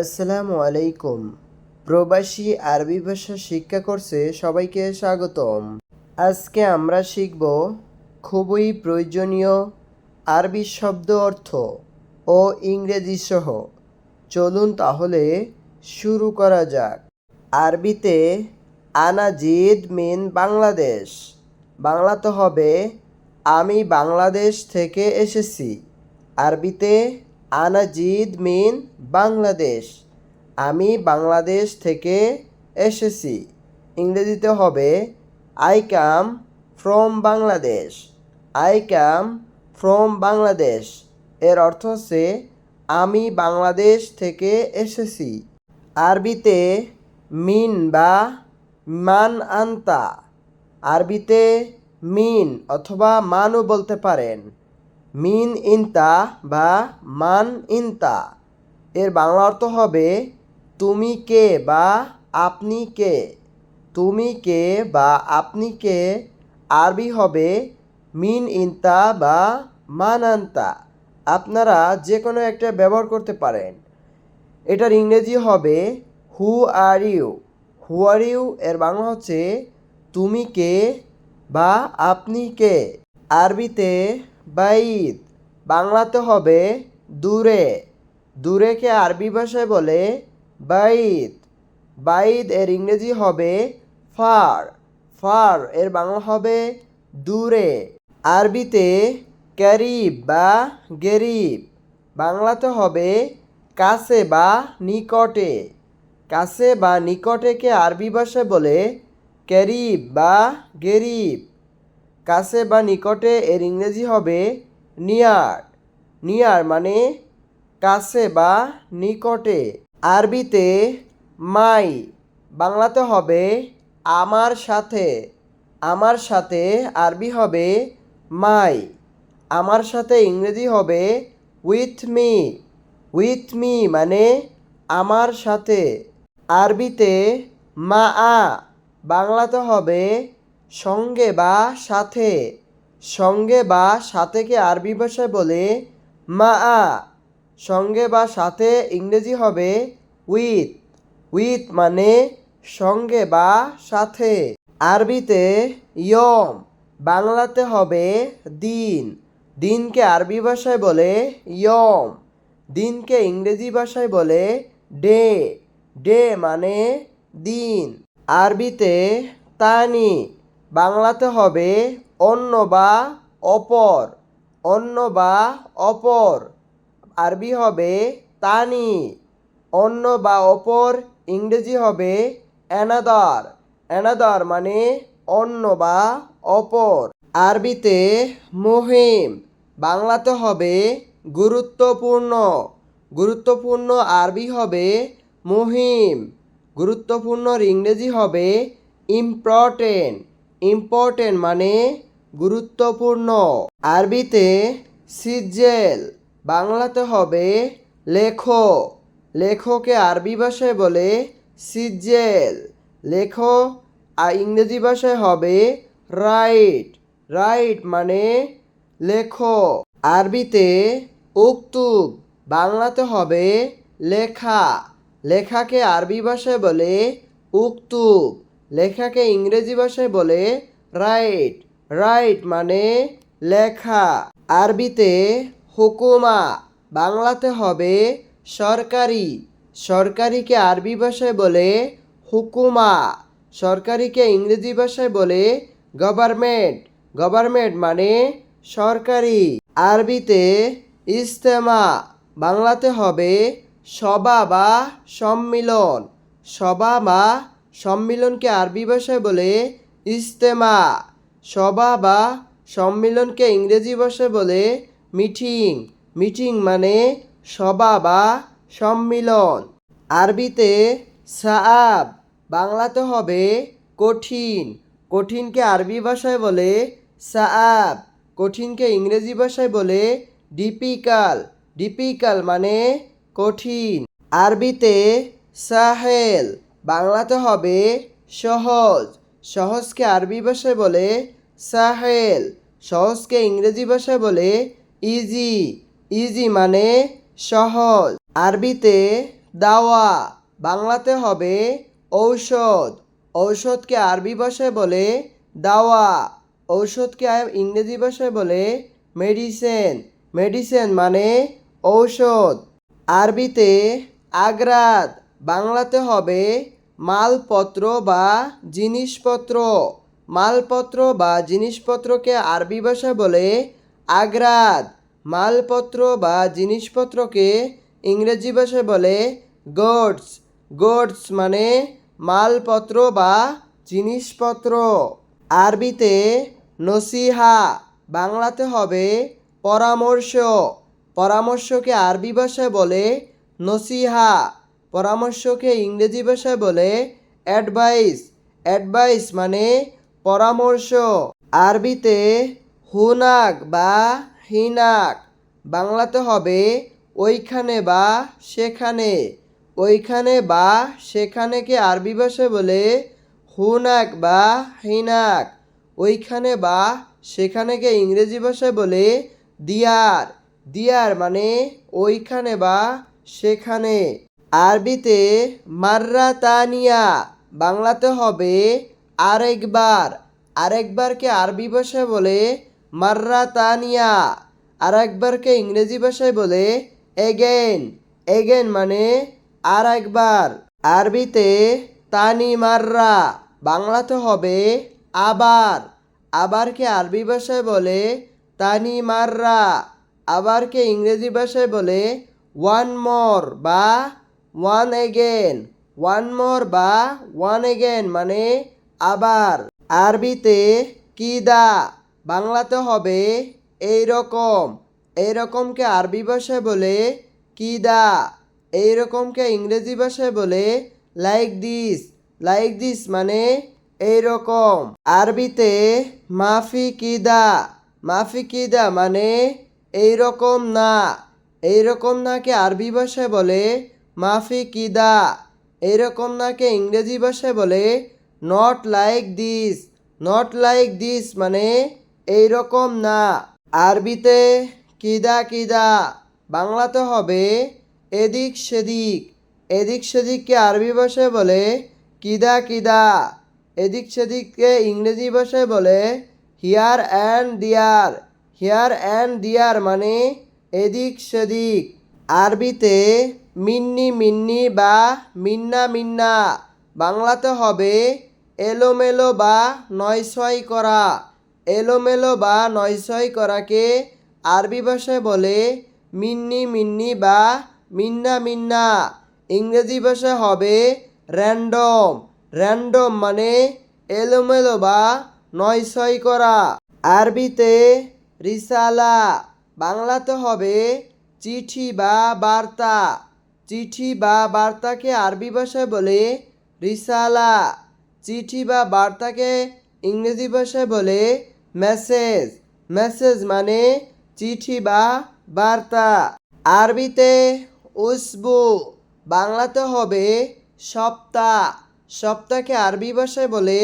আসসালামু আলাইকুম। প্রবাসী আরবি ভাষা শিক্ষা কোর্সে সবাইকে স্বাগতম। আজকে আমরা শিখব খুবই প্রয়োজনীয় আরবি শব্দ অর্থ ও ইংরেজি সহ। চলুন তাহলে শুরু করা যাক। আরবিতে আনাজিদ মিন বাংলাদেশ। বাংলাতে হবে, আমি বাংলাদেশ থেকে এসেছি। আরবিতে আনাজিদ মিন বাংলাদেশ। আমি বাংলাদেশ থেকে এসেছি। ইংরেজিতে হবে I come from Bangladesh I come from Bangladesh এর অর্থ হচ্ছে, আমি বাংলাদেশ থেকে এসেছি। আরবিতে, মিন বা মান আন্তা। আরবিতে, মিন অথবা মানও বলতে পারেন। মিন ইনতা বা মান ইনতা। এর বাংলা অর্থ হবে, তুমি কে বা আপনি কে? তুমি কে বা আপনি কে? আরবি হবে, মিন ইনতা বা মান আনতা। আপনারা যে কোনো একটা ব্যবহার করতে পারেন। এটার ইংরেজি হবে, হু are you. Who are you এর বাংলা হচ্ছে, তুমি কে বা আপনি কে? আরবিতে বাইদ বাংলাতে হবে দূরে। দূরেকে আরবি ভাষায় বলে বাইদ বাইদ এর ইংরেজি হবে ফার। ফার এর বাংলা হবে দূরে। আরবিতে ক্যারিব বা গেরিব। বাংলাতে হবে কাছে বা নিকটে। কাছে বা নিকটেকে আরবি ভাষায় বলে ক্যারিব বা গেরিব। কাছে বা নিকটে এর ইংরেজি হবে নিয়ার নিয়ার মানে কাছে বা নিকটে। আরবিতে মাই বাংলাতে হবে আমার সাথে। আমার সাথে আরবি হবে মাই আমার সাথে ইংরেজি হবে উইথ মি উইথ মি মানে আমার সাথে। আরবিতে মা। আ বাংলাতে হবে সঙ্গে বা সাথে। সঙ্গে বা সাথেকে আরবি ভাষায় বলে মা। আ সঙ্গে বা সাথে ইংরেজি হবে উইথ। উইথ মানে সঙ্গে বা সাথে। আরবিতে ইয়ম, বাংলাতে হবে দিন। দিনকে আরবি ভাষায় বলে ইয়ম। দিনকে ইংরেজি ভাষায় বলে ডে। ডে মানে দিন। আরবিতে তানি বাংলাতে হবে অন্য বা অপর, অন্য বা অপর। আরবি হবে তানি, অন্য বা অপর। ইংরেজি হবে অ্যানাদার অ্যানাদার মানে অন্য বা অপর। আরবিতে মুহিম, বাংলাতে হবে গুরুত্বপূর্ণ। গুরুত্বপূর্ণ আরবি হবে মুহিম গুরুত্বপূর্ণর ইংরেজি হবে ইম্পর্টেন্ট ইম্পর্টেন্ট মানে গুরুত্বপূর্ণ। আরবিতে সিজেল বাংলাতে হবে লেখো লেখকে আরবি ভাষায় বলে সিজেল লেখো, আর ইংরেজি ভাষায় হবে রাইট। রাইট মানে লেখো। আরবিতে উক্তুব, বাংলাতে হবে লেখা। লেখাকে আরবি ভাষায় বলে উক্তুব। লেখাকে ইংরেজি ভাষায় বলে রাইট রাইট মানে লেখা। আরবিতে হুকুমা। বাংলাতে হবে সরকারি। সরকারিকে আরবি ভাষায় বলে হুকুমা। সরকারিকে ইংরেজি ভাষায় বলে গভর্নমেন্ট গভর্নমেন্ট মানে সরকারি। আরবিতে ইস্তেমা বাংলাতে হবে সভা বা সম্মিলন। সভা বা সম্মিলনকে আরবি ভাষায় বলে ইস্তেমা সভা বা সম্মিলনকে ইংরেজি ভাষায় বলে মিটিং। মিটিং মানে সভা বা সম্মিলন। আরবিতে সাআব, বাংলাতে হবে কঠিন। কঠিনকে আরবি ভাষায় বলে সাআব। কঠিনকে ইংরেজি ভাষায় বলে ডিপিকাল। ডিপিকাল মানে কঠিন। আরবিতে সাহেল বাংলাতে হবে সহজ। সহজকে আরবি ভাষায় বলে সাহেল। সহজকে ইংরেজি ভাষায় বলে ইজি ইজি মানে সহজ। আরবিতে দাওয়া। বাংলাতে হবে ঔষধ। ঔষধকে আরবি ভাষায় বলে দাওয়া। ঔষধকে ইংরেজি ভাষায় বলে মেডিসিন মেডিসিন মানে ঔষধ। আরবিতে আগ্রাদ। বাংলাতে হবে মালপত্র বা জিনিসপত্র। মালপত্র বা জিনিসপত্রকে আরবি ভাষায় বলে আগ্রাদ। মালপত্র বা জিনিসপত্রকে ইংরেজি ভাষায় বলে গোডস। গোডস মানে মালপত্র বা জিনিসপত্র। আরবিতে নসিহা, বাংলাতে হবে পরামর্শ। পরামর্শকে আরবি ভাষায় বলে নসিহা। পরামর্শকে ইংরেজি ভাষায় বলে অ্যাডভাইস। অ্যাডভাইস মানে পরামর্শ। আরবিতে হুনাক বা হিনাক। বাংলাতে হবে ওইখানে বা সেখানে। ওইখানে বা সেখানেকে আরবি ভাষায় বলে হুনাক বা হিনাক। ওইখানে বা সেখানেকে ইংরেজি ভাষায় বলে দিয়ার। দিয়ার মানে ওইখানে বা সেখানে। আরবিতে মাররা তানিয়া বাংলাতে হবে আরেকবার। আরেকবারকে আরবি ভাষায় বলে মাররা তানিয়া আরেকবারকে ইংরেজি ভাষায় বলে এগেন এগেন মানে আর একবার আরবিতে তানি মাররা, বাংলাতে হবে আবার। আবারকে আরবি ভাষায় বলে তানি মাররা, আবারকে ইংরেজি ভাষায় বলে ওয়ান মোর বা ওয়ান এগেন ওয়ান মোর বা ওয়ান এগেন মানে আবার। আরবিতে কিদা। বাংলাতে হবে এই রকম এই রকমকে আরবি ভাষায় বলে কিদা। এই রকমকে ইংরেজি ভাষায় বলে লাইক দিস লাইক দিস মানে এই রকম আরবিতে মাফি কিদা। মাফি কিদা মানে এই রকম না। এই রকম নাকে আরবি ভাষায় বলে মাফি কিদা এরকম নাকে ইংরেজি ভাষায় বলে not like this not like this মানে এই রকম না। আরবিতে কিদা কিদা বাংলাতে হবে, এদিক সেদিক। এদিক সেদিককে আরবি ভাষায় বলে কিদা কিদা এদিক সেদিককে ইংরেজি ভাষায় বলে here and there here and there মানে এদিক সেদিক। আরবিতে মিন্নি মিন্নি বা মিন্না মিন্না। বাংলাতে হবে এলোমেলো বা নয়ছয় করা। এলোমেলো বা নয়ছয় করাকে আরবি ভাষায় বলে মিন্নি মিন্নি বা মিন্না মিন্না। ইংরেজি ভাষায় হবে র্যান্ডম। র্যান্ডম মানে এলোমেলো বা নয়ছয় করা। আরবিতে রিসালা। বাংলাতে হবে চিঠি বা বার্তা। চিঠি বা বার্তাকে আরবি ভাষায় বলে রিসালা। চিঠি বা বার্তাকে ইংরেজি ভাষায় বলে মেসেজ। মেসেজ মানে চিঠি বা বার্তা। আরবিতে উসবু, বাংলাতে হবে সপ্তাহ সপ্তাহকে আরবি ভাষায় বলে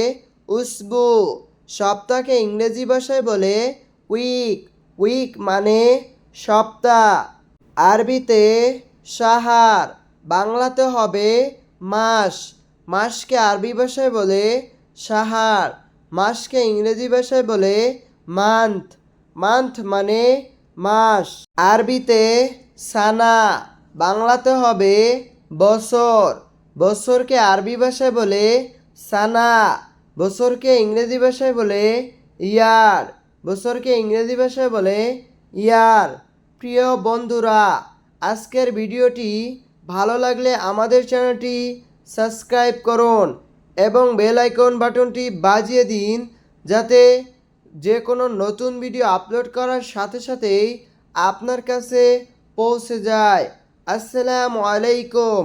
উসবু। সপ্তাহকে ইংরেজি ভাষায় বলে উইক। উইক মানে সপ্তাহ আরবিতে সাহার। বাংলাতে হবে মাস। মাসকে আরবি ভাষায় বলে সাহার। মাসকে ইংরেজি ভাষায় বলে মান্থ। মান্থ মানে মাস। আরবিতে সানা। বাংলাতে হবে বছর। বছরকে আরবি ভাষায় বলে সানা। বছরকে ইংরেজি ভাষায় বলে ইয়ার। বছরকে ইংরেজি ভাষায় বলে ইয়ার। প্রিয় বন্ধুরা আজকের ভিডিওটি ভালো লাগলে আমাদের চ্যানেলটি সাবস্ক্রাইব করুন এবং বেল আইকন বাটনটি বাজিয়ে দিন যাতে যে কোনো নতুন ভিডিও আপলোড করার সাথে সাথেই আপনার কাছে পৌঁছে যায়। আসসালামু আলাইকুম।